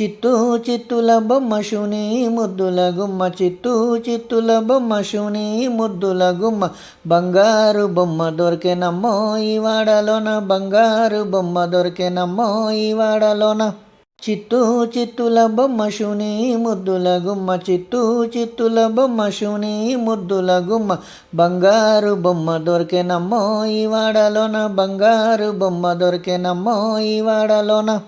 చిత్తూ చిత్తుల బొమ్మ శుని ముద్దుల గుమ్మ చిత్తూ చిత్తుల బొమ్మ శుని ముద్దుల గుమ్మ బంగారు బొమ్మ దొరికెనమ్మో ఈ వాడలోన బంగారు బొమ్మ దొరికెనమ్మో ఈ వాడలోన. చిత్తూ చిత్తుల బొమ్మ శుని ముద్దుల గుమ్మ చిత్తూ చిత్తుల బొమ్మ శుని ముద్దుల గుమ్మ బంగారు బొమ్మ దొరికెనమ్మో ఈ వాడలోన బంగారు బొమ్మ దొరికెనమ్మో ఈ వాడలోన.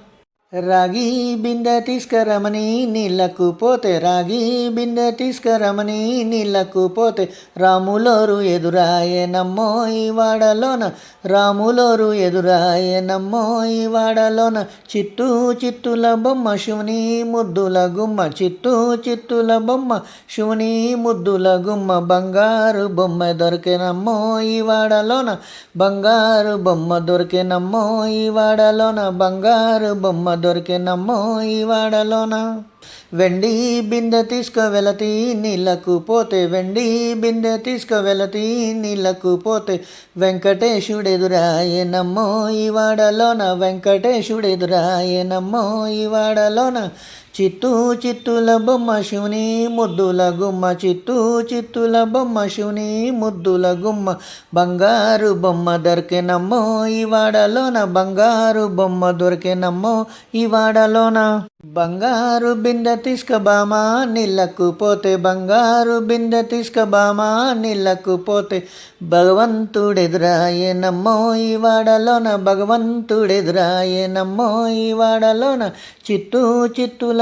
రాగి బిందె తీసుకురమని నీళ్ళకు పోతే రాగి బిందె తీసుకురమని నీళ్ళకు పోతే రాములోరు ఎదురాయే నమ్మో ఈ వాడలోన రాములోరు ఎదురాయే నమ్మో ఈ వాడలోన. చిత్తూ చిత్తుల బొమ్మ శివుని ముద్దుల గుమ్మ చిత్తూ చిత్తుల బొమ్మ శివుని ముద్దుల గుమ్మ. బంగారు బొమ్మ దొరికినమ్మో ఈ వాడలోన బంగారు బొమ్మ దొరికినమ్మో ఈ వాడలోన. బంగారు బొమ్మ దొరికెనమ్మో ఈ వాడలోన. వెండి బిందె తీసుకువెళతి నీళ్ళకు పోతే వెండి బిందె తీసుకువెళతి నీళ్ళకు పోతే వెంకటేశుడెదురాయనమ్మో ఈ వాడలోన. వెంకటేశుడెదురాయనమ్మో ఈ వాడలోన. చిత్తూ చిత్తుల బొమ్మ శివుని ముద్దుల గుమ్మ చిత్తూ చిత్తుల బొమ్మ శివుని ముద్దుల గుమ్మ. బంగారు బొమ్మ దొరికెనమ్మో ఈ వాడలోన బంగారు బొమ్మ దొరికెనమ్మో ఈ వాడలోన బంగారు బిందె తీసుకబామా నీళ్ళకు పోతే బంగారు బిందె తీసుకబామా నీళ్ళకు పోతే భగవంతుడెదురాయేనమ్మో ఈ వాడలోన భగవంతుడెదురాయేనమ్మో ఈ వాడలోన చిత్తూ చిత్తుల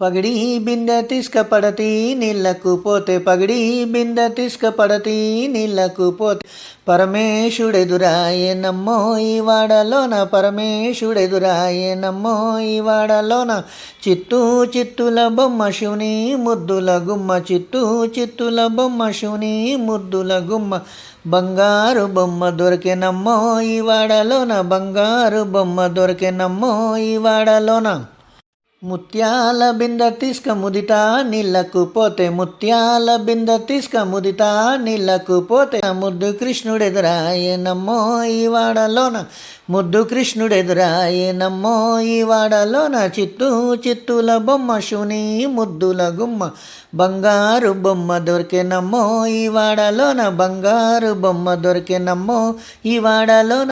పగిడి బిందె తీసుకపడతి నీళ్ళకు పోతే పగిడి బిందె తీసుకపడతి నీళ్ళకు పోతే. పరమేశుడెదురాయే నమ్మో ఈ వాడలోన పరమేశుడెదురాయే నమ్మో ఈ వాడలోన. చిత్తు చిత్తుల బొమ్మ శివుని ముద్దుల గుమ్మ చిత్తు చిత్తుల బొమ్మ శివుని ముద్దుల గుమ్మ. బంగారు బొమ్మ దొరికెనమ్మో ఈ వాడలోన బంగారు బొమ్మ దొరికెనమ్మో ఈ వాడలోన. ముత్యాల బింద తీసుక ముదిట నీళ్ళకు పోతే ముత్యాల బింద తీసుక ముదిట నీళ్ళకు పోతే ముద్దు కృష్ణుడు ఎదురాయే నమ్మో ఈ వాడలోన. ముద్దు కృష్ణుడు ఎదురాయే నమ్మో ఈ వాడలోన. చిత్తు చిత్తుల బొమ్మ శుని ముద్దుల గుమ్మ. బంగారు బొమ్మ దొరికెనమ్మో ఈ వాడలోన. బంగారు బొమ్మ దొరికెనమ్మో ఈ వాడలోన.